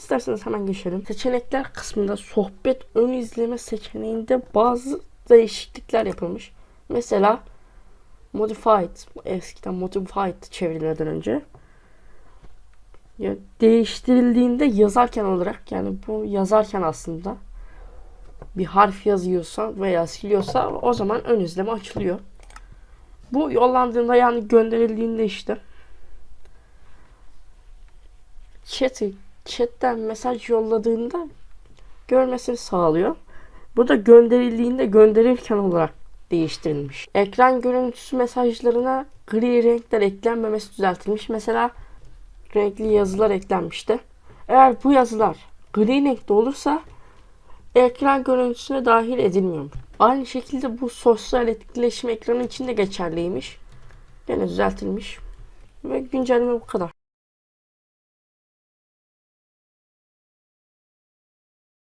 İsterseniz hemen geçelim. Seçenekler kısmında sohbet ön izleme seçeneğinde bazı değişiklikler yapılmış. Mesela modified, eskiden modified çevirilerden önce ya değiştirildiğinde yazarken olarak yani bu yazarken aslında bir harf yazıyorsa veya siliyorsa o zaman ön izleme açılıyor. Bu yollandığında yani gönderildiğinde işte chat'i chatten mesaj yolladığında görmesini sağlıyor. Bu da gönderildiğinde gönderirken olarak değiştirilmiş. Ekran görüntüsü mesajlarına gri renkler eklenmemesi düzeltilmiş. Mesela renkli yazılar eklenmişti. Eğer bu yazılar gri renkte olursa ekran görüntüsüne dahil edilmiyormuş. Aynı şekilde bu sosyal etkileşim ekranı için de geçerliymiş. Yine düzeltilmiş. Ve güncelleme bu kadar.